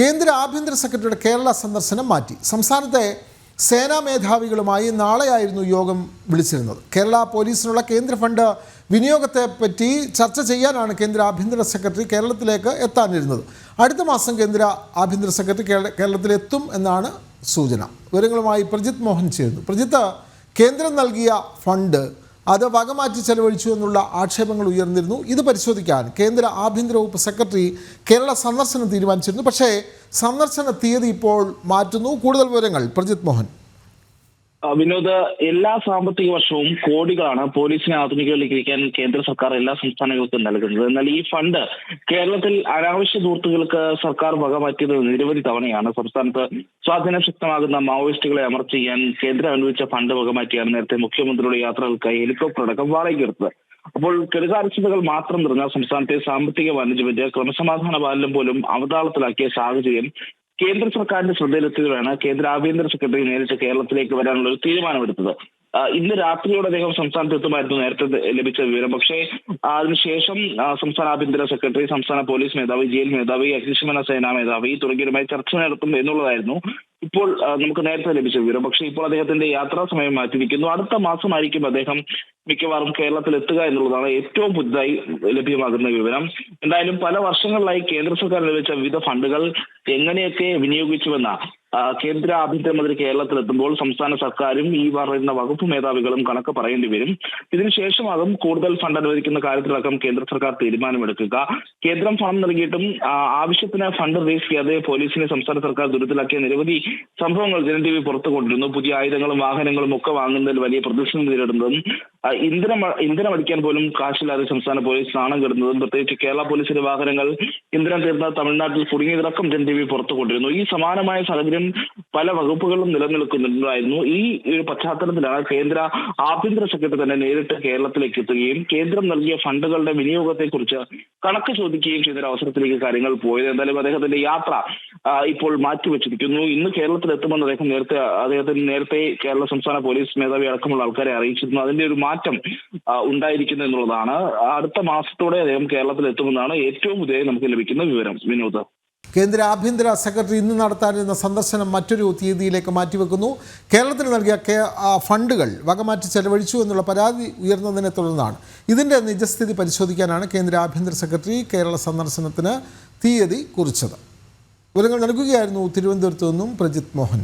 കേന്ദ്ര ആഭ്യന്തര സെക്രട്ടറിയുടെ കേരള സന്ദർശനം മാറ്റി. സംസ്ഥാനത്തെ സേനാ മേധാവികളുമായി നാളെയായിരുന്നു യോഗം വിളിച്ചിരുന്നത്. കേരള പോലീസിനുള്ള കേന്ദ്ര ഫണ്ട് വിനിയോഗത്തെ പറ്റി ചർച്ച ചെയ്യാനാണ് കേന്ദ്ര ആഭ്യന്തര സെക്രട്ടറി കേരളത്തിലേക്ക് എത്താനിരുന്നത്. അടുത്ത മാസം കേന്ദ്ര ആഭ്യന്തര സെക്രട്ടറി കേരള- കേരളത്തിലെത്തും എന്നാണ് സൂചന. വിവരങ്ങളുമായി പ്രജിത് മോഹൻ ചേരുന്നു. പ്രജിത്ത് കേന്ദ്രം നൽകിയ ഫണ്ട് അത് വകമാറ്റി ചെലവഴിച്ചു എന്നുള്ള ആക്ഷേപങ്ങൾ ഉയർന്നിരുന്നു. ഇത് പരിശോധിക്കാൻ കേന്ദ്ര ആഭ്യന്തര വകുപ്പ് സെക്രട്ടറി കേരള സന്ദർശനം തീരുമാനിച്ചിരുന്നു. പക്ഷേ സന്ദർശന തീയതി ഇപ്പോൾ മാറ്റുന്നു. കൂടുതൽ വിവരങ്ങൾ പ്രജിത് മോഹൻ. വിനോദ് എല്ലാ സാമ്പത്തിക വർഷവും കോടികളാണ് പോലീസിനെ ആധുനികവൽക്കരിക്കാൻ കേന്ദ്ര സർക്കാർ എല്ലാ സംസ്ഥാനങ്ങൾക്കും നൽകുന്നത്. എന്നാൽ ഈ ഫണ്ട് കേരളത്തിൽ അനാവശ്യ ദൂർത്തുകൾക്ക് സർക്കാർ വകമാറ്റിയത് നിരവധി തവണയാണ്. സംസ്ഥാനത്ത് സ്വാധീനം ശക്തമാകുന്ന മാവോയിസ്റ്റുകളെ അമർച്ച ചെയ്യാൻ കേന്ദ്രം അനുവദിച്ച ഫണ്ട് വകമാറ്റിയാണ് നേരത്തെ മുഖ്യമന്ത്രിയുടെ യാത്രകൾക്കായി ഹെലികോപ്റ്റർ അടക്കം വാടകയ്ക്കെടുത്തത് അപ്പോൾ കെടുകാര്യസ്ഥതകൾ മാത്രം നിറഞ്ഞ സംസ്ഥാനത്തെ സാമ്പത്തിക മാനേജ്മെന്റ് ക്രമസമാധാന പാലനം പോലും അവതാളത്തിലാക്കിയ സാഹചര്യം കേന്ദ്ര സർക്കാരിന്റെ ശ്രദ്ധയിലെത്തിയതാണ് കേന്ദ്ര ആഭ്യന്തര സെക്രട്ടറി നേരിട്ട് കേരളത്തിലേക്ക് വരാനുള്ള ഒരു തീരുമാനമെടുത്തത്. ഇന്ന് രാത്രിയോടെ അദ്ദേഹം സംസ്ഥാനത്ത് എത്തുമായിരുന്നു നേരത്തെ ലഭിച്ച വിവരം. പക്ഷേ അതിനുശേഷം സംസ്ഥാന ആഭ്യന്തര സെക്രട്ടറി സംസ്ഥാന പോലീസ് മേധാവി ജയിൽ മേധാവി അഗ്നിശമന സേനാ മേധാവി തുടങ്ങിയവരുമായി ചർച്ച നടത്തും എന്നുള്ളതായിരുന്നു ഇപ്പോൾ നമുക്ക് നേരത്തെ ലഭിച്ച വിവരം. പക്ഷേ ഇപ്പോൾ അദ്ദേഹത്തിന്റെ യാത്രാ സമയം മാറ്റിയിരിക്കുന്നു അടുത്ത മാസമായിരിക്കും അദ്ദേഹം മിക്കവാറും കേരളത്തിൽ എത്തുക എന്നുള്ളതാണ് ഏറ്റവും പുതുതായി ലഭ്യമാകുന്ന വിവരം. എന്തായാലും പല വർഷങ്ങളിലായി കേന്ദ്ര സർക്കാർ ലഭിച്ച വിവിധ ഫണ്ടുകൾ എങ്ങനെയൊക്കെ വിനിയോഗിച്ചുവെന്ന കേന്ദ്ര ആഭ്യന്തരമന്ത്രി കേരളത്തിലെത്തുമ്പോൾ സംസ്ഥാന സർക്കാരും ഈ പറയുന്ന വകുപ്പ് മേധാവികളും കണക്ക് പറയേണ്ടി വരും. ഇതിനുശേഷമാകും കൂടുതൽ ഫണ്ട് അനുവദിക്കുന്ന കാര്യത്തിലടക്കം കേന്ദ്ര സർക്കാർ തീരുമാനമെടുക്കുക. കേന്ദ്രം ഫണ്ട് നൽകിയിട്ടും ആവശ്യത്തിന് ഫണ്ട് റിലീസ് ചെയ്യാതെ പോലീസിനെ സംസ്ഥാന സർക്കാർ ദുരിതത്തിലാക്കിയ നിരവധി സംഭവങ്ങൾ ജനം ടി വി പുറത്തു കൊണ്ടിരുന്നു പുതിയ ആയുധങ്ങളും വാഹനങ്ങളും ഒക്കെ വാങ്ങുന്നതിൽ വലിയ പ്രതിസന്ധി നേരിടുന്നതും ഇന്ധനം അടിക്കാൻ പോലും കാശില്ലാതെ സംസ്ഥാന പോലീസ് നാണം കെടുന്നതും പ്രത്യേകിച്ച് കേരള പോലീസിന്റെ വാഹനങ്ങൾ ഇന്ധനം തീർന്ന തമിഴ്നാട്ടിൽ കുടുങ്ങിയതിറക്കം ജൻ ടി വി പുറത്തു കൊണ്ടിരുന്നു ഈ സമാനമായ സാഹചര്യം പല വകുപ്പുകളും നിലനിൽക്കുന്നുണ്ടായിരുന്നു. ഈ ഒരു പശ്ചാത്തലത്തിലാണ് കേന്ദ്ര ആഭ്യന്തര സെക്രട്ടറി തന്നെ നേരിട്ട് കേരളത്തിലേക്ക് എത്തുകയും കേന്ദ്രം നൽകിയ ഫണ്ടുകളുടെ വിനിയോഗത്തെക്കുറിച്ച് കണക്ക് ചോദിക്കുകയും ചെയ്ത ഒരു അവസരത്തിലേക്ക് കാര്യങ്ങൾ പോയത്. എന്തായാലും അദ്ദേഹത്തിന്റെ യാത്ര ഇപ്പോൾ മാറ്റിവെച്ചിരിക്കുന്നു. ഇന്ന് കേരളത്തിൽ എത്തുമെന്ന് അദ്ദേഹം നേരത്തെ അദ്ദേഹത്തിന് നേരത്തെ കേരള സംസ്ഥാന പോലീസ് മേധാവി അടക്കമുള്ള ആൾക്കാരെ അറിയിച്ചിരുന്നു. അതിന്റെ ഒരു മാറ്റം ഉണ്ടായിരിക്കുന്നു എന്നുള്ളതാണ്. അടുത്ത മാസത്തോടെ അദ്ദേഹം കേരളത്തിൽ എത്തുമെന്നാണ് ഏറ്റവും പുതിയ നമുക്ക് ലഭിക്കുന്ന വിവരം. വിനോദ്. കേന്ദ്ര ആഭ്യന്തര സെക്രട്ടറി ഇന്ന് നടത്താനിരുന്ന സന്ദർശനം മറ്റൊരു തീയതിയിലേക്ക് മാറ്റിവെക്കുന്നു. കേരളത്തിന് നൽകിയ ഫണ്ടുകൾ വകമാറ്റി ചെലവഴിച്ചു എന്നുള്ള പരാതി ഉയർന്നതിനെ തുടർന്നാണ്. ഇതിന്റെ നിജസ്ഥിതി പരിശോധിക്കാനാണ് കേന്ദ്ര ആഭ്യന്തര സെക്രട്ടറി കേരള സന്ദർശനത്തിന് തീയതി കുറിച്ചത്. വിവരങ്ങൾ നൽകുകയായിരുന്നു തിരുവനന്തപുരത്തു നിന്നും പ്രജിത് മോഹൻ.